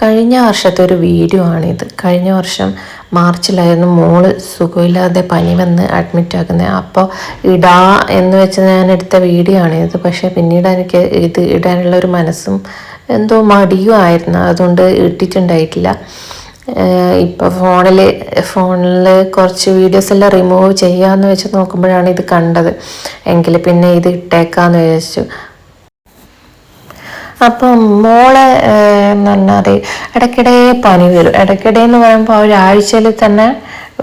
കഴിഞ്ഞ വർഷത്തെ ഒരു വീഡിയോ ആണിത്. കഴിഞ്ഞ വർഷം മാർച്ചിലായിരുന്നു മോൾ സുഖമില്ലാതെ പനി വന്ന് അഡ്മിറ്റ് ആക്കുന്നത് അപ്പോൾ ഇടാ എന്ന് വെച്ച് ഞാൻ എടുത്ത വീഡിയോ ആണിത്. പക്ഷേ പിന്നീട് എനിക്ക് ഇത് ഇടാനുള്ള ഒരു മനസ്സും എന്തോ മടിയും ആയിരുന്നു. അതുകൊണ്ട് ഇട്ടിട്ടുണ്ടായിട്ടില്ല. ഇപ്പോൾ ഫോണിൽ ഫോണിൽ കുറച്ച് വീഡിയോസ് എല്ലാം റിമൂവ് ചെയ്യാമെന്ന് വെച്ച് നോക്കുമ്പോഴാണ് ഇത് കണ്ടത്. എങ്കിൽ പിന്നെ ഇത് ഇട്ടേക്കാന്ന് വിചാരിച്ചു. അപ്പം മോളെ എന്ന് പറഞ്ഞാൽ ഇടയ്ക്കിടെ പനി വരും. ഇടയ്ക്കിടെ എന്ന് പറയുമ്പോൾ ഒരാഴ്ചയിൽ തന്നെ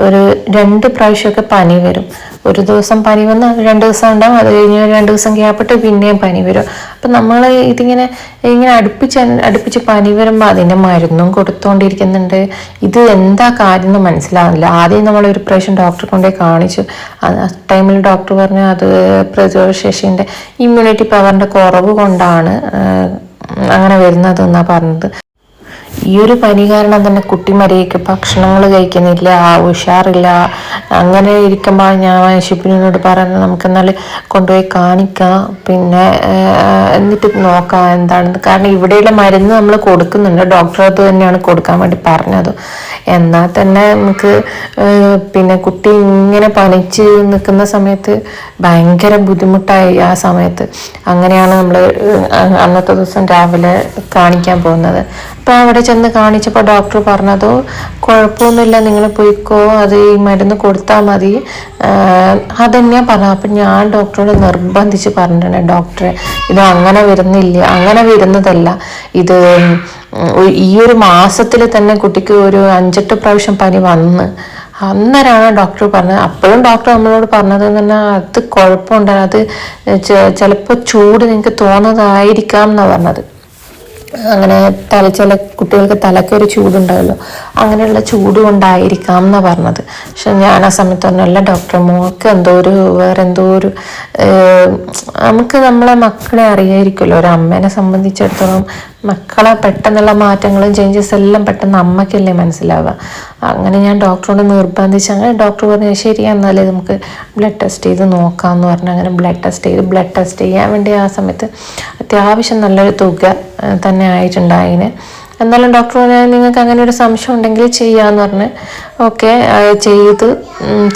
ഒരു രണ്ട് പ്രാവശ്യമൊക്കെ പനി വരും. ഒരു ദിവസം പനി വന്ന് രണ്ട് ദിവസം ഉണ്ടാവും. അത് കഴിഞ്ഞ് രണ്ട് ദിവസം ഗ്യാപ്പിട്ട് പിന്നെയും പനി വരും. അപ്പം നമ്മൾ ഇതിങ്ങനെ ഇങ്ങനെ അടുപ്പിച്ച് അടുപ്പിച്ച് പനി വരുമ്പോൾ അതിന്റെ മരുന്നും കൊടുത്തുകൊണ്ടിരിക്കുന്നുണ്ട് ഇത് എന്താ കാര്യം എന്ന് മനസ്സിലാവുന്നില്ല. ആദ്യം നമ്മൾ ഒരു പ്രാവശ്യം ഡോക്ടറെ കൊണ്ടേ കാണിച്ചു. ആ ടൈമിൽ ഡോക്ടർ പറഞ്ഞു അത് പ്രതിരോധശേഷിന്റെ ഇമ്മ്യൂണിറ്റി പവറിന്റെ കുറവ് കൊണ്ടാണ് അങ്ങനെ വരുന്നത് എന്നാണ് പറഞ്ഞത്. ഈ ഒരു പനി കാരണം തന്നെ കുട്ടി മരിയൊക്കെ ഭക്ഷണങ്ങൾ കഴിക്കുന്നില്ല ഉഷാറില്ല. അങ്ങനെ ഇരിക്കുമ്പോൾ ഞാൻ ഷിപ്പിനോട് പറയുന്നത് നമുക്ക് എന്നാൽ കൊണ്ടുപോയി കാണിക്കാം. പിന്നെ എന്നിട്ട് നോക്കാം എന്താണെന്ന്. കാരണം ഇവിടെയുള്ള മരുന്ന് നമ്മൾ കൊടുക്കുന്നുണ്ട്. ഡോക്ടർ അത് തന്നെയാണ് കൊടുക്കാൻ വേണ്ടി പറഞ്ഞത്. എന്നാൽ തന്നെ നമുക്ക് പിന്നെ കുട്ടി ഇങ്ങനെ പനിച്ച് നിൽക്കുന്ന സമയത്ത് ഭയങ്കര ബുദ്ധിമുട്ടായി ആ സമയത്ത്. അങ്ങനെയാണ് നമ്മൾ അന്നത്തെ ദിവസം രാവിലെ കാണിക്കാൻ പോകുന്നത്. അപ്പോൾ അവിടെ ചെന്ന് കാണിച്ചപ്പോൾ ഡോക്ടർ പറഞ്ഞത് കുഴപ്പമൊന്നുമില്ല നിങ്ങൾ പോയിക്കോ അത് ഈ മരുന്ന് കൊടുത്താൽ മതി. അതന്നെയാണ് പറഞ്ഞത്. അപ്പം ഞാൻ ഡോക്ടറോട് നിർബന്ധിച്ച് പറഞ്ഞിട്ടുണ്ട് ഡോക്ടറെ ഇത് അങ്ങനെ വരുന്നില്ല അങ്ങനെ വരുന്നതല്ല. ഇത് ഈ ഒരു മാസത്തിൽ തന്നെ കുട്ടിക്ക് ഒരു അഞ്ചെട്ട് പ്രാവശ്യം പനി വന്ന്. അന്നേരമാണ് ഡോക്ടർ പറഞ്ഞത്. അപ്പോഴും ഡോക്ടർ നമ്മളോട് പറഞ്ഞത് പറഞ്ഞാൽ അത് കുഴപ്പമുണ്ട് അത് ചിലപ്പോൾ ചൂട് നിങ്ങൾക്ക് തോന്നതായിരിക്കാം എന്നാണ് പറഞ്ഞത്. അങ്ങനെ തല ചില കുട്ടികൾക്ക് തലക്കൊരു ഒരു ചൂടുണ്ടാവല്ലോ അങ്ങനെയുള്ള ചൂട് കൊണ്ടായിരിക്കാം എന്നാണ് പറഞ്ഞത്. പക്ഷെ ഞാൻ ആ സമയത്ത് പറഞ്ഞല്ല ഡോക്ടർ മോൾക്ക് എന്തോ ഒരു വേറെ എന്തോ ഒരു നമുക്ക് നമ്മളെ മക്കളെ അറിയായിരിക്കുമല്ലോ. ഒരു അമ്മേനെ സംബന്ധിച്ചിടത്തോളം മക്കളെ പെട്ടെന്നുള്ള മാറ്റങ്ങളും ചേഞ്ചസ് എല്ലാം പെട്ടെന്ന് അമ്മയ്ക്കല്ലേ മനസ്സിലാവുക. അങ്ങനെ ഞാൻ ഡോക്ടറോട് നിർബന്ധിച്ച് അങ്ങനെ ഡോക്ടർ പറഞ്ഞു ശരി എന്നാലേ നമുക്ക് ബ്ലഡ് ടെസ്റ്റ് ചെയ്ത് നോക്കാമെന്ന് പറഞ്ഞു. അങ്ങനെ ബ്ലഡ് ടെസ്റ്റ് ചെയ്ത് ബ്ലഡ് ടെസ്റ്റ് ചെയ്യാൻ വേണ്ടി ആ സമയത്ത് അത്യാവശ്യം നല്ലൊരു തുക തന്നെ ആയിട്ടുണ്ടായിന്. എന്നാലും ഡോക്ടർ പറഞ്ഞാൽ നിങ്ങൾക്ക് അങ്ങനെ ഒരു സംശയം ഉണ്ടെങ്കിൽ ചെയ്യാന്ന് പറഞ്ഞ്. ഓക്കെ ചെയ്ത്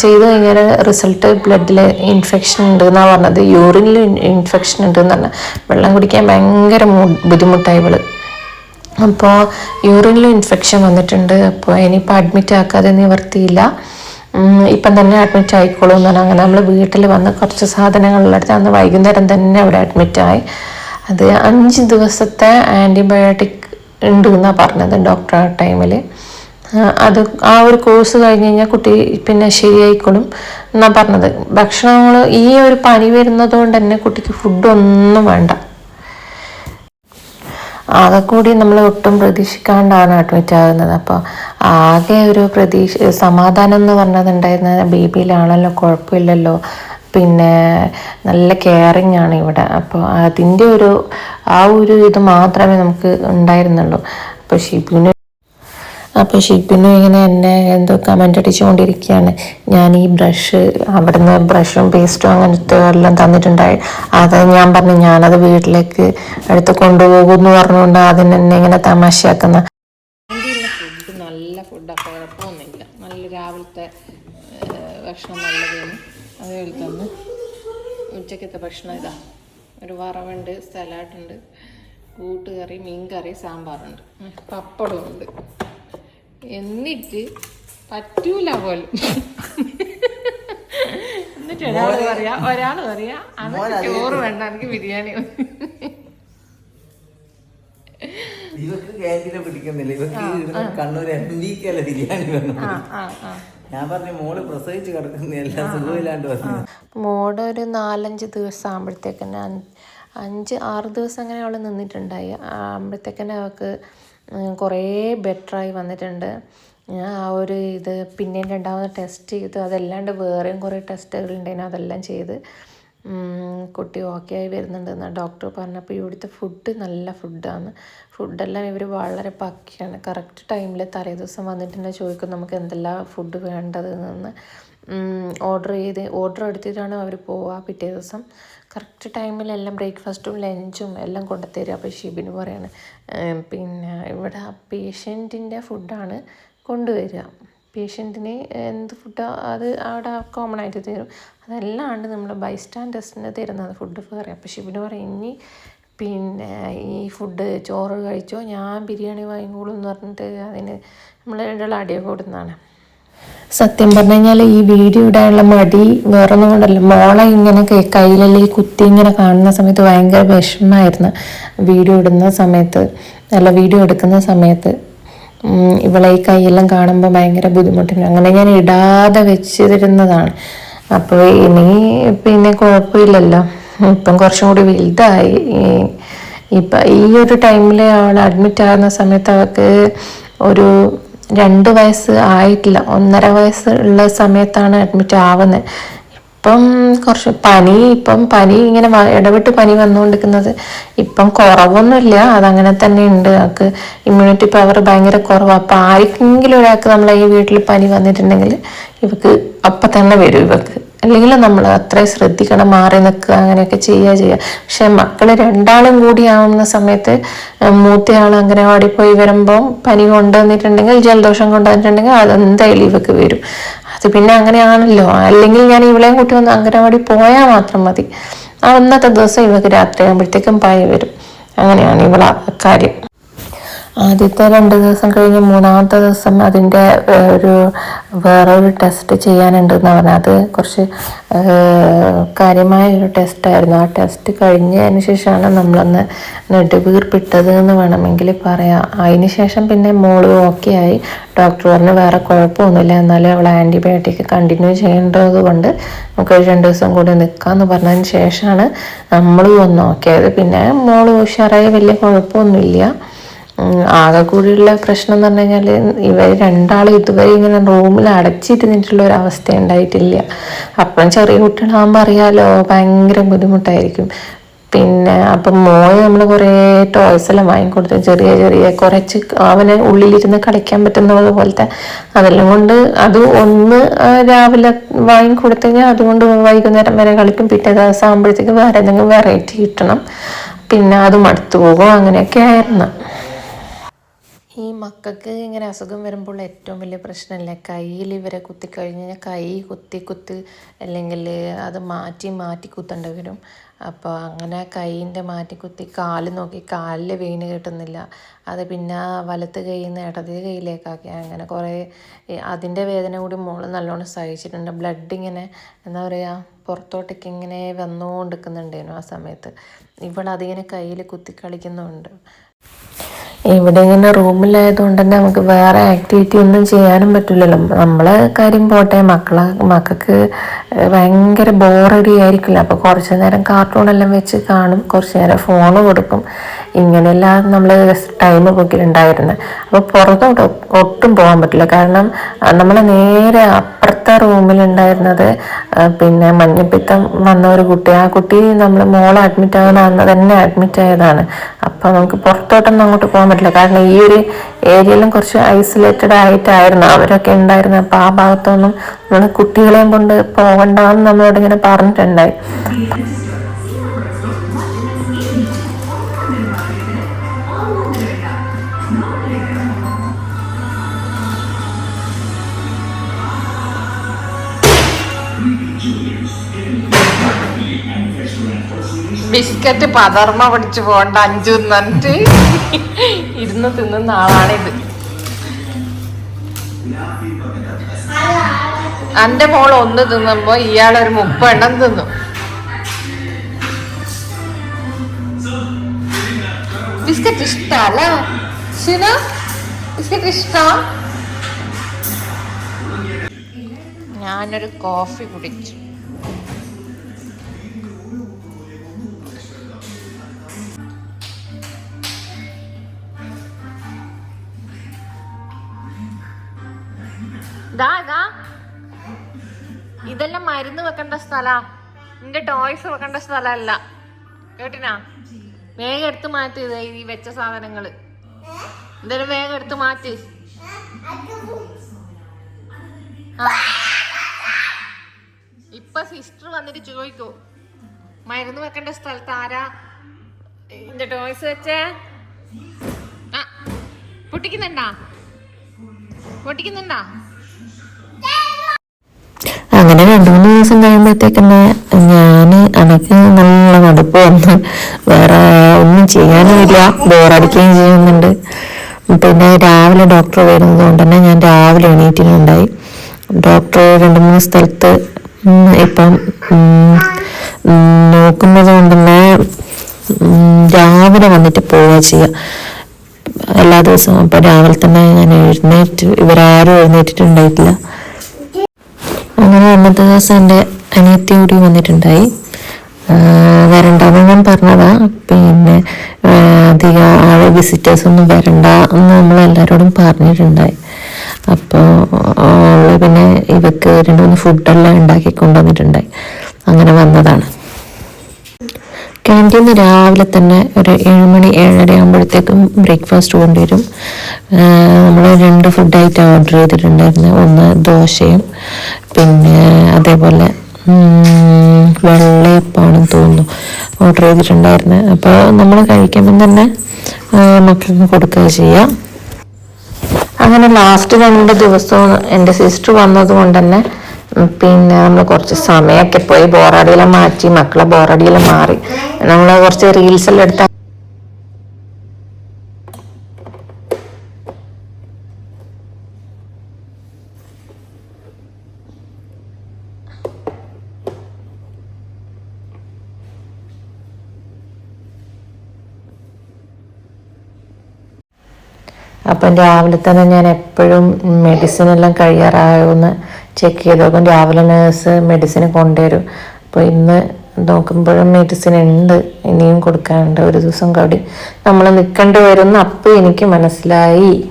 ചെയ്ത് കഴിഞ്ഞാൽ റിസൾട്ട് ബ്ലഡിൽ ഇൻഫെക്ഷൻ ഉണ്ട് എന്നാണ് പറഞ്ഞത്. യൂറിനിൽ ഇൻഫെക്ഷൻ ഉണ്ട് എന്ന് പറഞ്ഞാൽ വെള്ളം കുടിക്കാൻ ഭയങ്കര ബുദ്ധിമുട്ടായി ഇവൾ. അപ്പോൾ യൂറിനിൽ ഇൻഫെക്ഷൻ വന്നിട്ടുണ്ട്. അപ്പോൾ ഇനിയിപ്പോൾ അഡ്മിറ്റ് ആക്കാതെ നിവർത്തിയില്ല. ഇപ്പം തന്നെ അഡ്മിറ്റ് ആയിക്കോളൂ എന്ന് പറഞ്ഞാൽ അങ്ങനെ നമ്മൾ വീട്ടിൽ വന്ന് കുറച്ച് സാധനങ്ങളെടുത്ത് അന്ന് വൈകുന്നേരം തന്നെ അവിടെ അഡ്മിറ്റ് ആയി. അത് അഞ്ച് ദിവസത്തെ ആന്റിബയോട്ടിക് ഉണ്ട് എന്നാണ് പറഞ്ഞത് ഡോക്ടർ ആ ടൈമിൽ അത് ആ ഒരു കോഴ്സ് കഴിഞ്ഞ് കഴിഞ്ഞാൽ കുട്ടി പിന്നെ ശരിയായിക്കോളും എന്നാണ് പറഞ്ഞത്. ഭക്ഷണങ്ങൾ ഈ ഒരു പനി വരുന്നത് കൊണ്ട് തന്നെ കുട്ടിക്ക് ഫുഡൊന്നും വേണ്ട. ആകെ കൂടി നമ്മൾ ഒട്ടും പ്രതീക്ഷിക്കാണ്ടാണ് അഡ്മിറ്റ് ആകുന്നത്. അപ്പോൾ ആകെ ഒരു പ്രതീക്ഷ സമാധാനം എന്ന് പറഞ്ഞതുണ്ടായിരുന്ന ബേബിയിലാണല്ലോ കുഴപ്പമില്ലല്ലോ. പിന്നെ നല്ല കെയറിങ് ആണ് ഇവിടെ. അപ്പോൾ അതിന്റെ ഒരു ആ ഒരു ഇത് മാത്രമേ നമുക്ക് ഉണ്ടായിരുന്നുള്ളൂ. അപ്പോൾ ഷിബുവിന് അപ്പോൾ ഷിബിനും ഇങ്ങനെ എന്നെ എന്തോ കമന്റ് അടിച്ചുകൊണ്ടിരിക്കുകയാണ്. ഞാൻ ഈ ബ്രഷ് അവിടുന്ന് ബ്രഷും പേസ്റ്റും അങ്ങനത്തെ എല്ലാം തന്നിട്ടുണ്ടായി. അത് ഞാൻ പറഞ്ഞു ഞാനത് വീട്ടിലേക്ക് എടുത്ത് കൊണ്ടുപോകുമെന്ന് പറഞ്ഞുകൊണ്ട് അതിനെന്നെ ഇങ്ങനെ തമാശയാക്കുന്ന ഫുഡ് നല്ല ഫുഡാണ് കുഴപ്പമൊന്നുമില്ല നല്ല രാവിലത്തെ ഏഹ്, ഭക്ഷണം നല്ലതാണ് അതേപോലെ തന്നെ ഉച്ചക്കത്തെ ഭക്ഷണം ഇതാ. ഒരു വറവുണ്ട് സലാഡുണ്ട് കൂട്ടുകറി മീൻകറി സാമ്പാറുണ്ട്. പപ്പടമുണ്ട് എന്നിട്ട് പറ്റൂല പോലും. എന്നിട്ട് ഒരാൾ പറയാ ഒരാൾ പറയാ അതൊക്കെ ചോറ് വേണ്ട എനിക്ക് ബിരിയാണി മതി." ഇവക്ക് ക്യാന്റീനെ പിടിക്കുന്നില്ല. ഇവക്ക് കണ്ണൂർ എം ഡിക്കല്ല ബിരിയാണി വേണം. ഞാൻ പറഞ്ഞു മോൾ പ്രസവിച്ച് കിടക്കുന്ന എല്ലാം സുഖമില്ലാണ്ട് വന്നു. മോടെ ഒരു നാലഞ്ച് ദിവസം ആകുമ്പോഴത്തേക്കന്നെ അഞ്ച് ആറ് ദിവസം അങ്ങനെ അവൾ നിന്നിട്ടുണ്ടായി ആകുമ്പോഴത്തേക്കന്നെ അവൾക്ക് കുറേ ബെറ്ററായി വന്നിട്ടുണ്ട്. ഞാൻ ആ ഒരു ഇത് പിന്നെ രണ്ടാമത് ടെസ്റ്റ് ചെയ്തു. അതല്ലാണ്ട് വേറെയും കുറേ ടെസ്റ്റുകൾ ഉണ്ടായിരുന്നു അതെല്ലാം ചെയ്ത് കുട്ടി ഓക്കെ ആയി വരുന്നുണ്ട് എന്നാണ് ഡോക്ടർ പറഞ്ഞപ്പോൾ ഇവിടുത്തെ ഫുഡ് നല്ല ഫുഡാണ് ഫുഡെല്ലാം ഇവർ വളരെ പക്കയാണ് കറക്റ്റ് ടൈമിൽ തലേദിവസം വന്നിട്ട് തന്നെ ചോദിക്കും നമുക്ക് എന്തെല്ലാം ഫുഡ് വേണ്ടത് എന്ന് ഓർഡർ ചെയ്ത് ഓർഡർ എടുത്തിട്ടാണ് അവർ പോവുക പിറ്റേ ദിവസം. കറക്റ്റ് ടൈമിൽ എല്ലാം ബ്രേക്ക്ഫാസ്റ്റും ലഞ്ചും എല്ലാം കൊണ്ടുത്തരും അപ്പോൾ ഷിബിന് പറയാണ് പിന്നെ ഇവിടെ പേഷ്യന്റിന്റെ ഫുഡാണ് കൊണ്ടുവരിക പേഷ്യന്റിന് എന്ത് ഫുഡോ അത് അവിടെ കോമൺ ആയിട്ട് തരും. അതെല്ലാം നമ്മൾ ബൈസ്റ്റാൻഡേഴ്സിന് തരുന്നത് ഫുഡ് കയറി അപ്പോൾ ഷിബിന് പറയും. ഇനി പിന്നെ ഈ ഫുഡ് ചോറ് കഴിച്ചോ ഞാൻ ബിരിയാണി വാങ്ങിക്കോളൂ എന്ന് പറഞ്ഞിട്ട് അതിന് നമ്മൾ രണ്ടുള്ള അടിയൊക്കെ കൊടുക്കുന്നതാണ്. സത്യം പറഞ്ഞു കഴിഞ്ഞാൽ ഈ വീഡിയോ ഇടാനുള്ള മടി വേറൊന്നും കൊണ്ടല്ല. മോളെ ഇങ്ങനെ കയ്യിലെല്ലാം ഈ കുത്തി ഇങ്ങനെ കാണുന്ന സമയത്ത് ഭയങ്കര വിഷമമായിരുന്നു. വീഡിയോ ഇടുന്ന സമയത്ത് അല്ല വീഡിയോ എടുക്കുന്ന സമയത്ത്. ഇവളെ ഈ കൈയെല്ലാം കാണുമ്പോൾ ഭയങ്കര ബുദ്ധിമുട്ടുണ്ട് അങ്ങനെ ഞാൻ ഇടാതെ വെച്ചിരുന്നതാണ്. അപ്പോൾ ഇനി പിന്നെ കുഴപ്പമില്ലല്ലോ. ഇപ്പം കുറച്ചും കൂടി വലുതായി. ഇപ്പം ഈ ഒരു ടൈമിൽ അവൾ അഡ്മിറ്റ് ആകുന്ന സമയത്ത് അവൾക്ക് ഒരു രണ്ട് വയസ്സ് ആയിട്ടില്ല. ഒന്നര വയസ്സ് ഉള്ള സമയത്താണ് അഡ്മിറ്റ് ആവുന്നത്. ഇപ്പം കുറച്ച് പനി ഇപ്പം പനി ഇങ്ങനെ ഇടവിട്ട് പനി വന്നുകൊണ്ടിരിക്കുന്നത്. ഇപ്പം കുറവൊന്നുമില്ല. അതങ്ങനെ തന്നെ ഉണ്ട്. ആൾക്ക് ഇമ്മ്യൂണിറ്റി പവർ ഭയങ്കര കുറവാണ് അപ്പം ആർക്കെങ്കിലും ഒരാൾക്ക് നമ്മളെ ഈ വീട്ടിൽ പനി വന്നിട്ടുണ്ടെങ്കിൽ ഇവക്ക് അപ്പം തന്നെ വരും ഇവക്ക്. അല്ലെങ്കിൽ നമ്മൾ അത്രയും ശ്രദ്ധിക്കണം മാറി നിൽക്കുക അങ്ങനെയൊക്കെ ചെയ്യുക ചെയ്യുക. പക്ഷെ മക്കൾ രണ്ടാളും കൂടി ആവുന്ന സമയത്ത് മൂത്തയാൾ അംഗനവാടി പോയി വരുമ്പം പനി കൊണ്ടുവന്നിട്ടുണ്ടെങ്കിൽ ജലദോഷം കൊണ്ടുവന്നിട്ടുണ്ടെങ്കിൽ അതെന്തായാലും ഇവക്ക് വരും. അത് പിന്നെ അങ്ങനെയാണല്ലോ. അല്ലെങ്കിൽ ഞാൻ ഇവളെയും കൂട്ടി വന്ന് അംഗനവാടി പോയാൽ മാത്രം മതി. അന്നത്തെ ദിവസം ഇവക്ക് രാത്രി ആകുമ്പോഴത്തേക്കും പനി വരും. അങ്ങനെയാണ് ഇവളെ കാര്യം. ആദ്യത്തെ രണ്ട് ദിവസം കഴിഞ്ഞ് മൂന്നാമത്തെ ദിവസം അതിന്റെ വേറെ ഒരു ടെസ്റ്റ് ചെയ്യാനുണ്ടെന്ന് പറഞ്ഞാൽ അത് കുറച്ച് കാര്യമായ ഒരു ടെസ്റ്റായിരുന്നു ആ ടെസ്റ്റ് കഴിഞ്ഞതിന് ശേഷമാണ് നമ്മളൊന്ന് നെടുവീർപ്പിട്ടത് എന്ന് വേണമെങ്കിൽ പറയാം. അതിന് ശേഷം പിന്നെ മോൾ ഓക്കെ ആയി. ഡോക്ടർ പറഞ്ഞു വേറെ കുഴപ്പമൊന്നുമില്ല. എന്നാലും അവൾ ആന്റിബയോട്ടിക് കണ്ടിന്യൂ ചെയ്യേണ്ടത് കൊണ്ട് നമുക്ക് ഒരു രണ്ട് ദിവസം കൂടി നിൽക്കാമെന്ന് പറഞ്ഞതിന് ശേഷമാണ് നമ്മൾ ഒന്ന് ഓക്കെ ആയത്. പിന്നെ മോൾ ഉഷാറായി വലിയ കുഴപ്പമൊന്നുമില്ല. ആകെ കൂടിയുള്ള പ്രശ്നം എന്ന് പറഞ്ഞു കഴിഞ്ഞാൽ ഇവർ രണ്ടാളും ഇതുവരെ ഇങ്ങനെ റൂമിൽ അടച്ചിരുന്നിട്ടുള്ള ഒരു അവസ്ഥ ഉണ്ടായിട്ടില്ല. അപ്പം ചെറിയ കുട്ടികളാകുമ്പോൾ അറിയാലോ ഭയങ്കര ബുദ്ധിമുട്ടായിരിക്കും. പിന്നെ അപ്പം മോന് നമ്മൾ കുറേ ടോയ്സ് എല്ലാം വാങ്ങിക്കൊടുത്തു ചെറിയ ചെറിയ കുറച്ച് അവന് ഉള്ളിലിരുന്ന് കളിക്കാൻ പറ്റുന്നത് പോലത്തെ അതെല്ലാം കൊണ്ട് അത് ഒന്ന് രാവിലെ വാങ്ങിക്കൊടുത്തു കഴിഞ്ഞാൽ അതുകൊണ്ട് വൈകുന്നേരം വരെ കളിക്കും. പിറ്റേ ദിവസം ആകുമ്പോഴത്തേക്ക് വേറെ എന്തെങ്കിലും വെറൈറ്റി കിട്ടണം. പിന്നെ അത് മടുത്തു പോകും അങ്ങനെയൊക്കെ ആയിരുന്നു. ഈ മക്കൾക്ക് ഇങ്ങനെ അസുഖം വരുമ്പോൾ ഏറ്റവും വലിയ പ്രശ്നമല്ലേ? കയ്യിൽ ഇവരെ കുത്തിക്കഴിഞ്ഞ് കഴിഞ്ഞാൽ കൈ കുത്തി കുത്തി അല്ലെങ്കിൽ അത് മാറ്റി മാറ്റി കുത്തേണ്ടി വരും. അപ്പോൾ അങ്ങനെ കൈയിന്റെ മാറ്റി കുത്തി കാൽ നോക്കി കാലിൽ വീണ് കിട്ടുന്നില്ല. അത് പിന്നെ വലത്ത് കൈയിൽ നിന്ന് ഇടത് കൈയിലേക്കാക്കി. അങ്ങനെ കുറേ അതിന്റെ വേദന കൂടി മോൾ നല്ലോണം സഹിച്ചിട്ടുണ്ട്. ബ്ലഡ് ഇങ്ങനെ എന്താ പറയുക പുറത്തോട്ടേക്ക് ഇങ്ങനെ വന്നുകൊണ്ടിരിക്കുന്നുണ്ടായിരുന്നു ആ സമയത്ത്. ഇവളതിങ്ങനെ കയ്യിൽ കുത്തി കളിക്കുന്നുണ്ട്. ഇവിടെ ഇങ്ങനെ റൂമിലായതുകൊണ്ട് തന്നെ നമുക്ക് വേറെ ആക്ടിവിറ്റി ഒന്നും ചെയ്യാനും പറ്റില്ലല്ലോ. നമ്മളെ കാര്യം പോട്ടെ മക്കളെ മക്കൾക്ക് ഭയങ്കര ബോറടി ആയിരിക്കില്ല അപ്പോൾ കുറച്ച് നേരം കാർട്ടൂണെല്ലാം വെച്ച് കാണും കുറച്ച് നേരം ഫോൺ കൊടുക്കും. ഇങ്ങനെയെല്ലാം നമ്മൾ ടൈം പോക്കിലുണ്ടായിരുന്നത് അപ്പോൾ പുറത്തോട്ട് ഒട്ടും പോകാൻ പറ്റില്ല. കാരണം നമ്മൾ നേരെ അപ്പുറത്തെ റൂമിലുണ്ടായിരുന്നത് പിന്നെ മഞ്ഞപ്പിത്തം വന്ന ഒരു കുട്ടി. ആ കുട്ടി നമ്മൾ മോളെ അഡ്മിറ്റ് ആകുന്ന അന്ന് തന്നെ അഡ്മിറ്റ് ആയതാണ്. അപ്പോൾ നമുക്ക് പുറത്തോട്ടൊന്നും അങ്ങോട്ട് പോകാൻ പറ്റില്ല. കാരണം ഈ ഒരു ഏരിയയിലും കുറച്ച് ഐസൊലേറ്റഡ് ആയിട്ടായിരുന്നു അവരൊക്കെ ഉണ്ടായിരുന്നത് അപ്പോൾ ആ ഭാഗത്തൊന്നും നമ്മൾ കുട്ടികളെയും കൊണ്ട് പോകണ്ടെന്ന് നമ്മളോട് ഇങ്ങനെ പറഞ്ഞിട്ടുണ്ടായി. ബിസ്ക്കറ്റ് പതർമ പിടിച്ചു പോകണ്ട അഞ്ചു എന്നിട്ട് ഇരുന്ന് തിന്നുന്ന ആളാണിത് എന്റെ മോൾ ഒന്ന് തിന്നുമ്പോ ഇയാളൊരു മുപ്പെണ്ണം തിന്നു. ബിസ്ക്കറ്റ് ഇഷ്ടല്ല? ബിസ്ക്കറ്റ് ഇഷ്ട? ഞാനൊരു കോഫി കുടിച്ചു. ദാ ദാ. ഇതെല്ലാം മരുന്ന് വെക്കേണ്ട സ്ഥലാ. നിന്റെ ടോയ്സ് വെക്കേണ്ട സ്ഥലമല്ല കേട്ടിനാ? വേഗം എടുത്ത് മാറ്റി ഇത് ഈ വെച്ച സാധനങ്ങൾ. എന്തായാലും വേഗം എടുത്ത് മാറ്റി. ഇപ്പൊ സിസ്റ്റർ വന്നിട്ട് ചോദിക്കൂ. മരുന്ന് വെക്കേണ്ട സ്ഥലത്ത് ആരാ? എന്റെ ടോയ്സ് വെച്ചേ? ആ. പൊട്ടിക്കുന്നുണ്ടാ? പൊട്ടിക്കുന്നുണ്ടാ? അങ്ങനെ രണ്ടു മൂന്ന് ദിവസം കഴിയുമ്പോഴത്തേക്കന്നെ ഞാൻ എനിക്ക് നല്ല മടുപ്പ് വന്ന് വേറെ ഒന്നും ചെയ്യാനുമില്ല ബോറടിക്കുകയും ചെയ്യുന്നുണ്ട്. പിന്നെ രാവിലെ ഡോക്ടർ വരുന്നത് കൊണ്ട് തന്നെ ഞാൻ രാവിലെ എണീറ്റിട്ടുണ്ടായി ഡോക്ടർ രണ്ട് മൂന്ന് സ്ഥലത്ത് ഇപ്പം നോക്കുന്നത് കൊണ്ട് തന്നെ രാവിലെ വന്നിട്ട് പോവുക ചെയ്യുക എല്ലാ ദിവസവും. അപ്പം രാവിലെ തന്നെ ഞാൻ എഴുന്നേറ്റ് ഇവരാരും എഴുന്നേറ്റിട്ടുണ്ടായിട്ടില്ല. അങ്ങനെ അന്നത്തെ ദിവസം എന്റെ അനിയത്തി കൂടി വന്നിട്ടുണ്ടായി. വരണ്ടെന്ന് ഞാൻ പറഞ്ഞതാ. പിന്നെ അധികം ആളെ വിസിറ്റേഴ്സൊന്നും വരണ്ട എന്ന് നമ്മൾ എല്ലാവരോടും പറഞ്ഞിട്ടുണ്ടായി. അപ്പോൾ അവൾ പിന്നെ ഇവക്ക് രണ്ട് മൂന്ന് ഫുഡെല്ലാം ഉണ്ടാക്കി കൊണ്ടുവന്നിട്ടുണ്ടായി. അങ്ങനെ വന്നതാണ്. ക്യാന്റീന്ന് രാവിലെ തന്നെ ഒരു ഏഴുമണി ഏഴര ആകുമ്പോഴത്തേക്കും ബ്രേക്ക്ഫാസ്റ്റ് കൊണ്ടുവരും. നമ്മൾ രണ്ട് ഫുഡായിട്ട് ഓർഡർ ചെയ്തിട്ടുണ്ടായിരുന്നു. ഒന്ന് ദോശയും പിന്നെ അതേപോലെ വെള്ളയപ്പാണെന്ന് തോന്നുന്നു ഓർഡർ ചെയ്തിട്ടുണ്ടായിരുന്നു. അപ്പോൾ നമ്മൾ കഴിക്കുമ്പം തന്നെ മക്കൾക്ക് കൊടുക്കുക ചെയ്യാം. അങ്ങനെ ലാസ്റ്റ് രണ്ട് ദിവസവും എന്റെ സിസ്റ്റർ വന്നത് കൊണ്ട് തന്നെ പിന്നെ നമ്മൾ കുറച്ച് സമയമൊക്കെ പോയി ബോറടിയെല്ലാം മാറ്റി മക്കളെ ബോറടിയെല്ലാം മാറി. നമ്മൾ കുറച്ച് റീൽസ് എല്ലാം എടുത്ത അപ്പം രാവിലെ തന്നെ ഞാൻ എപ്പോഴും മെഡിസിൻ എല്ലാം കഴിയാറായോന്ന് ചെക്ക് ചെയ്ത്. നോക്കും രാവിലെ നേഴ്സ് മെഡിസിൻ കൊണ്ടുവരും. അപ്പോൾ ഇന്ന് നോക്കുമ്പോഴും മെഡിസിൻ ഉണ്ട്. ഇനിയും കൊടുക്കാനുണ്ട്. ഒരു ദിവസം കൂടി നമ്മൾ നിൽക്കേണ്ടി വരുന്ന അപ്പം എനിക്ക് മനസ്സിലായി.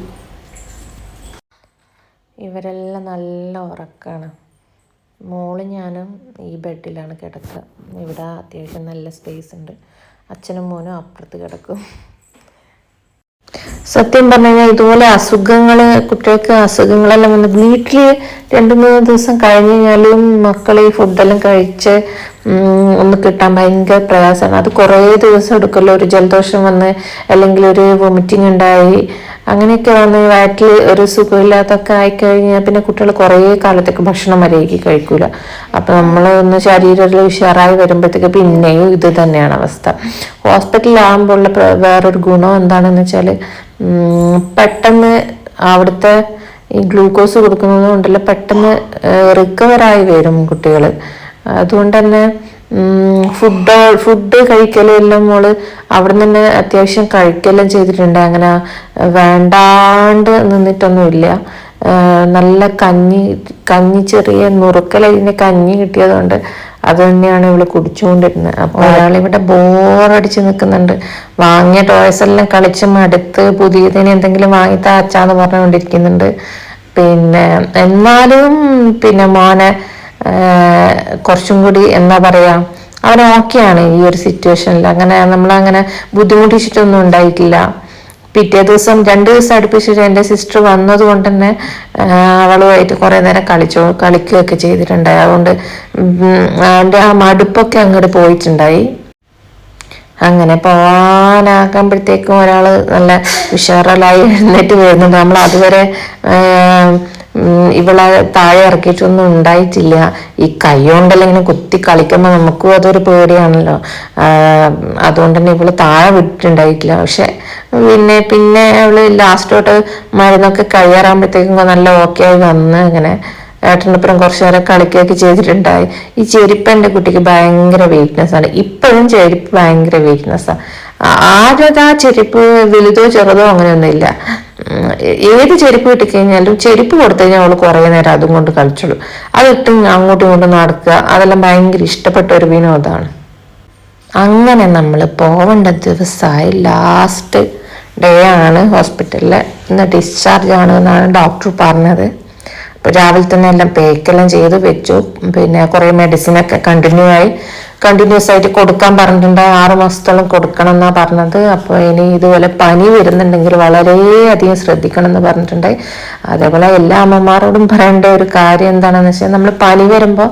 ഇവരെല്ലാം നല്ല ഉറക്കമാണ് മോൾ ഞാനും ഈ ബെഡിലാണ് കിടക്കുക. ഇവിടെ അത്യാവശ്യം നല്ല സ്പേസ് ഉണ്ട്. അച്ഛനും മോനും അപ്പുറത്ത് കിടക്കും. സത്യം പറഞ്ഞു കഴിഞ്ഞാൽ ഇതുപോലെ അസുഖങ്ങൾ കുട്ടികൾക്ക് അസുഖങ്ങളെല്ലാം വന്ന് വീട്ടിൽ രണ്ട് മൂന്ന് ദിവസം കഴിഞ്ഞ് കഴിഞ്ഞാലും മക്കൾ ഈ ഫുഡെല്ലാം കഴിച്ച് ഒന്ന് കിട്ടാൻ ഭയങ്കര പ്രയാസമാണ്. അത് കുറേ ദിവസം എടുക്കല്ലോ ഒരു ജലദോഷം വന്ന് അല്ലെങ്കിൽ ഒരു വൊമിറ്റിംഗ് ഉണ്ടായി. അങ്ങനെയൊക്കെ വന്ന് വയറ്റിൽ ഒരു സുഖമില്ലാത്തൊക്കെ ആയിക്കഴിഞ്ഞാൽ പിന്നെ കുട്ടികൾ കുറേ കാലത്തേക്ക് ഭക്ഷണം മര്യാദയ്ക്ക് കഴിക്കൂല. അപ്പം നമ്മൾ ഒന്ന് ശരീരത്തിൽ ഉഷാറായി വരുമ്പോഴത്തേക്ക് പിന്നെയും ഇത് തന്നെയാണ് അവസ്ഥ. ഹോസ്പിറ്റലിലാകുമ്പോൾ ഉള്ള വേറൊരു ഗുണം എന്താണെന്ന് വെച്ചാൽ പെട്ടെന്ന് അവിടുത്തെ ഈ ഗ്ലൂക്കോസ് കൊടുക്കുന്നത് കൊണ്ടല്ല പെട്ടെന്ന് റിക്കവറായി വരും കുട്ടികൾ അതുകൊണ്ട് തന്നെ ഫുഡ് ഫുഡ് കഴിക്കലെല്ലാം മോൾ അവിടെ തന്നെ അത്യാവശ്യം കഴിക്കെല്ലാം ചെയ്തിട്ടുണ്ട്. അങ്ങനെ വേണ്ടാണ്ട് നിന്നിട്ടൊന്നുമില്ല. നല്ല കഞ്ഞി കഞ്ഞി ചെറിയ നുറുക്കലരിഞ്ഞ കഞ്ഞി കിട്ടിയതുകൊണ്ട് അത് തന്നെയാണ് ഇവൾ കുടിച്ചുകൊണ്ടിരുന്നത് അപ്പോൾ ഒരാളിവിടെ ബോറടിച്ച് നിൽക്കുന്നുണ്ട് വാങ്ങിയ ടോയ്സ് എല്ലാം കളിച്ച് മടുത്ത് പുതിയതിന് എന്തെങ്കിലും വാങ്ങി താച്ചാന്ന് പറഞ്ഞുകൊണ്ടിരിക്കുന്നുണ്ട് പിന്നെ എന്നാലും പിന്നെ മോനെ കുറച്ചും കൂടി എന്താ പറയാ അവൻ ഓക്കെയാണ് ഈ ഒരു സിറ്റുവേഷനിൽ അങ്ങനെ നമ്മളങ്ങനെ ബുദ്ധിമുട്ടിച്ചിട്ടൊന്നും ഉണ്ടായിട്ടില്ല. പിറ്റേ ദിവസം രണ്ട് ദിവസം അടുപ്പിച്ചിട്ട് എന്റെ സിസ്റ്റർ വന്നത് കൊണ്ട് തന്നെ അവളുമായിട്ട് കുറേ നേരം കളിച്ചോ കളിക്കുകയൊക്കെ ചെയ്തിട്ടുണ്ടായി. അതുകൊണ്ട് അവന്റെ ആ മടുപ്പൊക്കെ അങ്ങോട്ട് പോയിട്ടുണ്ടായി. അങ്ങനെ പോവാനാക്കുമ്പോഴത്തേക്കും ഒരാൾ നല്ല ഉഷാറലായി എഴുന്നേറ്റ് വരുന്നുണ്ട്. നമ്മൾ അതുവരെ ഇവളെ താഴെ ഇറക്കിയിട്ടൊന്നും ഉണ്ടായിട്ടില്ല. ഈ കൈ കൊണ്ടെല്ലാം ഇങ്ങനെ കുത്തി കളിക്കുമ്പോൾ നമുക്കും അതൊരു പേടിയാണല്ലോ. അതുകൊണ്ട് തന്നെ ഇവൾ താഴെ വിട്ടിട്ടുണ്ടായിട്ടില്ല. പക്ഷെ പിന്നെ പിന്നെ അവൾ ലാസ്റ്റോട്ട് മരുന്നൊക്കെ കഴിയാറാകുമ്പോഴത്തേക്കും നല്ല ഓക്കെ ആയി വന്ന് അങ്ങനെ ഏട്ടനൊപ്പം കുറച്ചു നേരം കളിക്കുകയൊക്കെ ചെയ്തിട്ടുണ്ടായി. ഈ ചെരുപ്പ് കുട്ടിക്ക് ഭയങ്കര വീക്ക്നെസ് ആണ്. ഇപ്പോഴും ചെരുപ്പ് ഭയങ്കര വീക്ക്നെസ്സാണ് ആദ്യം ആ ചെരുപ്പ് വലുതോ ചെറുതോ അങ്ങനെയൊന്നുമില്ല. ഏത് ചെരുപ്പ് കിട്ടിക്കഴിഞ്ഞാലും ചെരുപ്പ് കൊടുത്തു കഴിഞ്ഞാൽ അവൾ കുറേ നേരം അതും കൊണ്ട് കളിച്ചോളൂ. അതിട്ട് അങ്ങോട്ടും ഇങ്ങോട്ടും നടക്കുക. അതെല്ലാം ഭയങ്കര ഇഷ്ടപ്പെട്ട ഒരു വിനോദമാണ്. അങ്ങനെ നമ്മൾ പോവേണ്ട ദിവസമായി ലാസ്റ്റ് ഡേ ആണ് ഹോസ്പിറ്റലിൽ ഇന്ന് ഡിസ്ചാർജ് ആണ് എന്നാണ് ഡോക്ടർ പറഞ്ഞത്. അപ്പോൾ രാവിലെ തന്നെ എല്ലാം പേക്കെല്ലാം ചെയ്ത് വെച്ചു. പിന്നെ കുറേ മെഡിസിനൊക്കെ കണ്ടിന്യൂ ആയി. കണ്ടിന്യൂസ് ആയിട്ട് കൊടുക്കാൻ പറഞ്ഞിട്ടുണ്ട്. ആറ് മാസത്തോളം കൊടുക്കണം എന്നാ പറഞ്ഞത്. അപ്പോൾ ഇനി ഇതുപോലെ പനി വരുന്നുണ്ടെങ്കിൽ വളരെയധികം ശ്രദ്ധിക്കണം എന്ന് പറഞ്ഞിട്ടുണ്ട്. അതേപോലെ എല്ലാ അമ്മമാരോടും പറയേണ്ട ഒരു കാര്യം എന്താണെന്ന് വെച്ചാൽ നമ്മൾ പനി വരുമ്പോൾ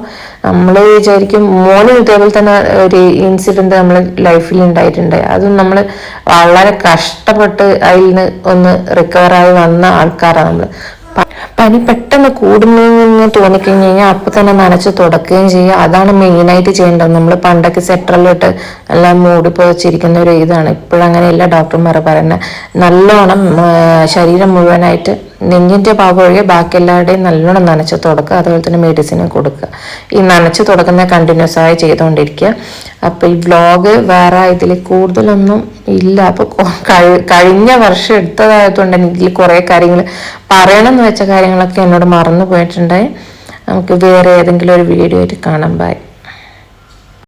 നമ്മൾ വിചാരിക്കും മോനും ഇതേപോലെ തന്നെ ഒരു ഇൻസിഡന്റ് നമ്മൾ ലൈഫിൽ ഉണ്ടായിട്ടുണ്ട്. അതും നമ്മൾ വളരെ കഷ്ടപ്പെട്ട് അതിൽ നിന്ന് ഒന്ന് റിക്കവറായി വന്ന ആൾക്കാരാണ് നമ്മൾ. പനി പെട്ടെന്ന് കൂടുന്നതെന്ന് തോന്നിക്കഴിഞ്ഞ് കഴിഞ്ഞാൽ അപ്പൊ തന്നെ നനച്ച് തുടക്കുകയും ചെയ്യുക. അതാണ് മെയിനായിട്ട് ചെയ്യേണ്ടത്. നമ്മൾ പണ്ടൊക്കെ സെട്രലിട്ട് എല്ലാം മൂടി ഒരു ഇതാണ്. ഇപ്പോഴങ്ങനെയല്ല ഡോക്ടർമാർ പറയുന്നത് നല്ലോണം ശരീരം മുഴുവനായിട്ട് നെഞ്ഞിന്റെ ഭാഗം ഒഴികെ ബാക്കി എല്ലാവരുടെയും നല്ലോണം നനച്ച് തുടക്കുക. അതുപോലെ തന്നെ മെഡിസിനും കൊടുക്കുക. ഈ നനച്ച് തുടക്കുന്ന കണ്ടിന്യൂസ് ആയി ചെയ്തുകൊണ്ടിരിക്കുക. അപ്പോൾ ഈ വ്ലോഗ് വേറെ ഇതിൽ കൂടുതലൊന്നും ഇല്ല. അപ്പോൾ കഴിഞ്ഞ വർഷം എടുത്തതായതുകൊണ്ട് എനിക്ക് കുറേ കാര്യങ്ങൾ പറയണം എന്ന് വെച്ച കാര്യങ്ങളൊക്കെ എന്നോട് മറന്നു പോയിട്ടുണ്ടായി. നമുക്ക് വേറെ ഏതെങ്കിലും ഒരു വീഡിയോ ആയിട്ട് കാണാൻ ബൈ